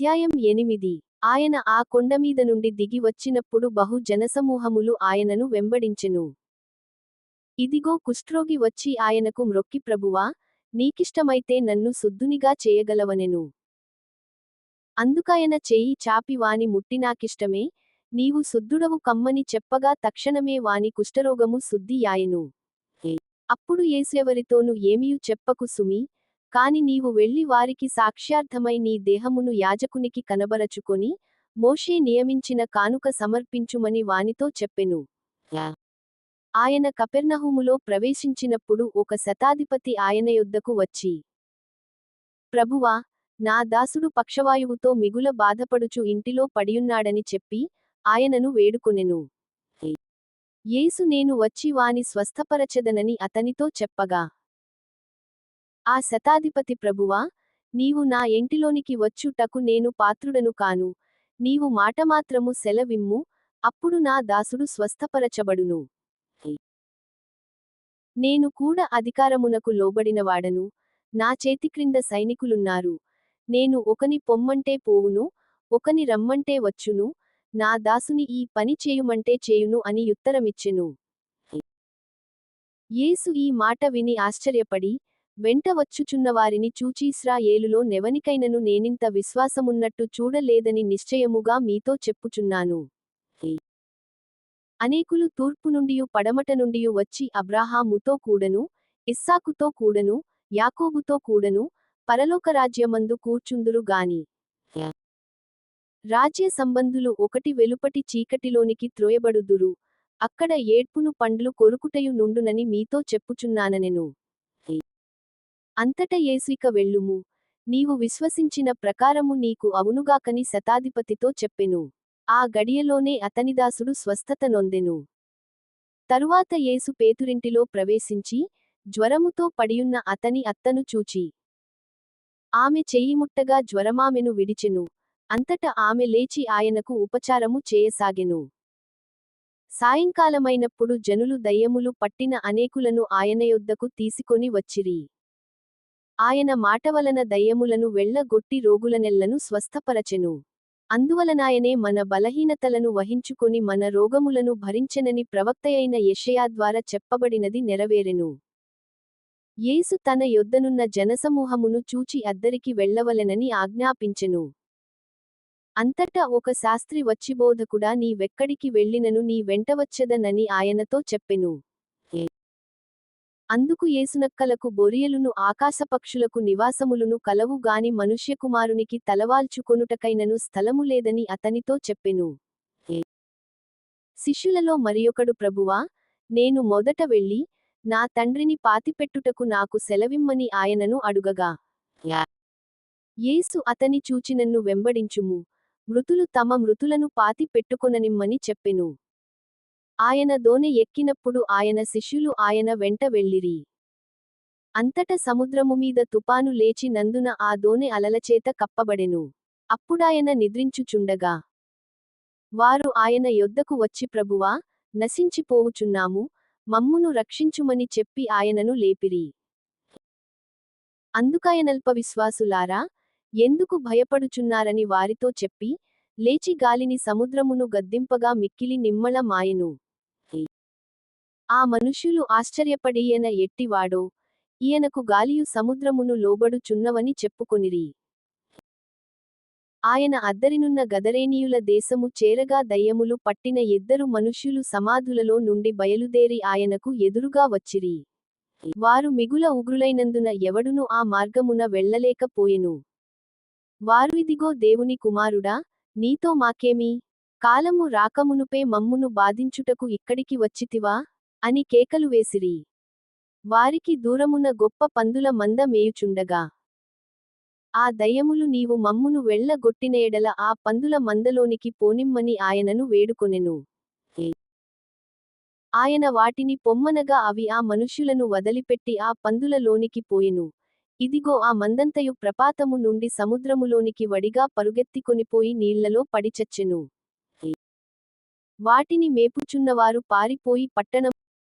అధ్యాయం ఎనిమిది. ఆయన ఆ కొండమీద నుండి దిగి వచ్చినప్పుడు బహు జనసమూహములు ఆయనను వెంబడించెను. ఇదిగో కుష్ఠరోగి వచ్చి ఆయనకు మ్రొక్కి ప్రభువా నీకిష్టమైతే నన్ను శుద్ధునిగా చేయగలవనెను. అందుకాయన చేయి చాపి వాని ముట్టినాకిష్టమే నీవు శుద్ధుడవు కమ్మని చెప్పగా తక్షణమే వాని కుష్ఠరోగము శుద్ధి యాయెను అప్పుడు ఏసెవరితోనూ ఏమియు చెప్పకు సుమి కాని నీవు వెళ్ళి వారికి సాక్ష్యార్థమై నీ దేహమును యాజకునికి కనబరచుకొని మోషే నియమించిన కానుక సమర్పించుమని వానితో చెప్పెను. ఆయన కపెర్నహూములో ప్రవేశించినప్పుడు ఒక శతాధిపతి ఆయన యొద్దకు వచ్చి ప్రభువా నా దాసుడు పక్షవాయువుతో మిగుల బాధపడుచు ఇంటిలో పడియున్నాడని చెప్పి ఆయనను వేడుకొనెను. యేసు నేను వచ్చి వాని స్వస్థపరచెదనని అతనితో చెప్పగా ఆ శతాధిపతి ప్రభువా నీవు నా ఇంటిలోనికి వచ్చుటకు నేను పాత్రుడను కాను. నీవు మాటమాత్రము సెలవిమ్ము అప్పుడు నా దాసుడు స్వస్థపరచబడును. నేను కూడా అధికారమునకు లోబడినవాడను. నా చేతిక్రింద సైనికులున్నారు. నేను ఒకని పొమ్మంటే పోవును ఒకని రమ్మంటే వచ్చును నా దాసుని ఈ పని చేయుమంటే చేయును అని ఉత్తరమిచ్చెను. యేసు ఈ మాట విని ఆశ్చర్యపడి వెంట వచ్చుచున్నవారిని చూచీస్రాయేలులో నెవనికైనను నేనింత విశ్వాసమున్నట్టు చూడలేదని నిశ్చయముగా మీతో చెప్పుచున్నాను. అనేకులు తూర్పు నుండియు పడమట నుండియు వచ్చి అబ్రాహాముతో కూడను ఇస్సాకుతో కూడను యాకోబుతో కూడను పరలోకరాజ్యమందు కూర్చుందురు గాని. రాజ్య సంబంధులు ఒకటి వెలుపటి చీకటిలోనికి త్రోయబడుదురు అక్కడ ఏడ్పును పండ్లు కొరుకుటయు నుండునని మీతో చెప్పుచున్నాననెను. అంతట యేసుయిక వెళ్ళుము. నీవు విశ్వసించిన ప్రకారము నీకు అవునుగాకని శతాధిపతితో చెప్పెను. ఆ గడియలోనే అతనిదాసుడు స్వస్థత నొందెను. తరువాత యేసు పేతురింటిలో ప్రవేశించి జ్వరముతో పడియున్న అతని అత్తను చూచి ఆమె చెయ్యిముట్టగా జ్వరమామెను విడిచెను. అంతట ఆమె లేచి ఆయనకు ఉపచారము చేయసాగెను. సాయంకాలమైనప్పుడు జనులు దయ్యములు పట్టిన అనేకులను ఆయన యొద్దకు తీసుకొని వచ్చిరి. ఆయన మాటవలన దయ్యములను వెళ్ళగొట్టి రోగులనెల్లను స్వస్థపరచెను. అందువలనాయనే మన బలహీనతలను వహించుకొని మన రోగములను భరించెనని ప్రవక్తయైన యషయా ద్వారా చెప్పబడినది నెరవేరెను. యేసు తన యొద్దనున్న జనసమూహమును చూచి అద్దరికి వెళ్ళవలెనని ఆజ్ఞాపించెను. అంతటా ఒక శాస్త్రి వచ్చి బోధకుడా నీ వెక్కడికి వెళ్ళినను నీ వెంటవచ్చెదనని ఆయనతో చెప్పెను. అందుకు ఏసునక్కలకు బొరియలును ఆకాశపక్షులకు నివాసములును కలవు గాని మనుష్యకుమారునికి తలవాల్చుకొనుటకైనను స్థలము లేదని అతనితో చెప్పెను. శిష్యులలో మరియొకడు ప్రభువా నేను మొదట వెళ్ళి నా తండ్రిని పాతిపెట్టుటకు నాకు సెలవిమ్మని ఆయనను అడుగగా. యేసు అతని చూచినన్ను వెంబడించుము. మృతులు తమ మృతులను పాతి పెట్టుకొననిమ్మని చెప్పెను. ఆయన దోనె ఎక్కినప్పుడు ఆయన శిష్యులు ఆయన వెంట వెళ్ళిరి. అంతట సముద్రము మీద తుపాను లేచి నందున ఆ దోనె అలలచేత కప్పబడెను. అప్పుడాయన నిద్రించుచుండగా. వారు ఆయన యొద్దకు వచ్చి ప్రభువా నశించిపోవుచున్నాము మమ్మును రక్షించుమని చెప్పి ఆయనను లేపిరి. అందుకాయనల్ప విశ్వాసులారా ఎందుకు భయపడుచున్నారని వారితో చెప్పి లేచి గాలిని సముద్రమును గద్దింపగా మిక్కిలి నిమ్మల మాయెను. ఆ మనుష్యులు ఆశ్చర్యపడి ఈయన ఎట్టివాడో ఈయనకు గాలియు సముద్రమును లోబడుచున్నవని చెప్పుకొనిరి. ఆయన అద్దరినున్న గదరేనీయుల దేశము చేరగా దయ్యములు పట్టిన ఇద్దరు మనుష్యులు సమాధులలో నుండి బయలుదేరి ఆయనకు ఎదురుగా వచ్చిరి. వారు మిగుల ఉగ్రులైనందున ఎవడునూ ఆ మార్గమున వెళ్ళలేకపోయెను వారు ఇదిగో దేవుని కుమారుడా నీతో మాకేమీ? కాలము రాకమునుపే మమ్మును బాధించుటకు ఇక్కడికి వచ్చితివా? అని కేకలు వేసిరి. వారికి దూరమున గొప్ప పందుల మంద మేయుచుండగా. ఆ దయ్యములు నీవు మమ్మును వెళ్ళగొట్టిన ఎడల ఆ పందుల మందలోనికి పోనిమ్మని ఆయనను వేడుకొనెను. ఆయన వాటిని పొమ్మనగా అవి ఆ మనుష్యులను వదిలిపెట్టి ఆ పందులలోనికి పోయెను. ఇదిగో ఆ మందంతయు ప్రపాతము నుండి సముద్రములోనికి వడిగా పరుగెత్తికొనిపోయి నీళ్ళలో పడిచచ్చెను. వాటిని మేపుచున్నవారు పారిపోయి పట్టణం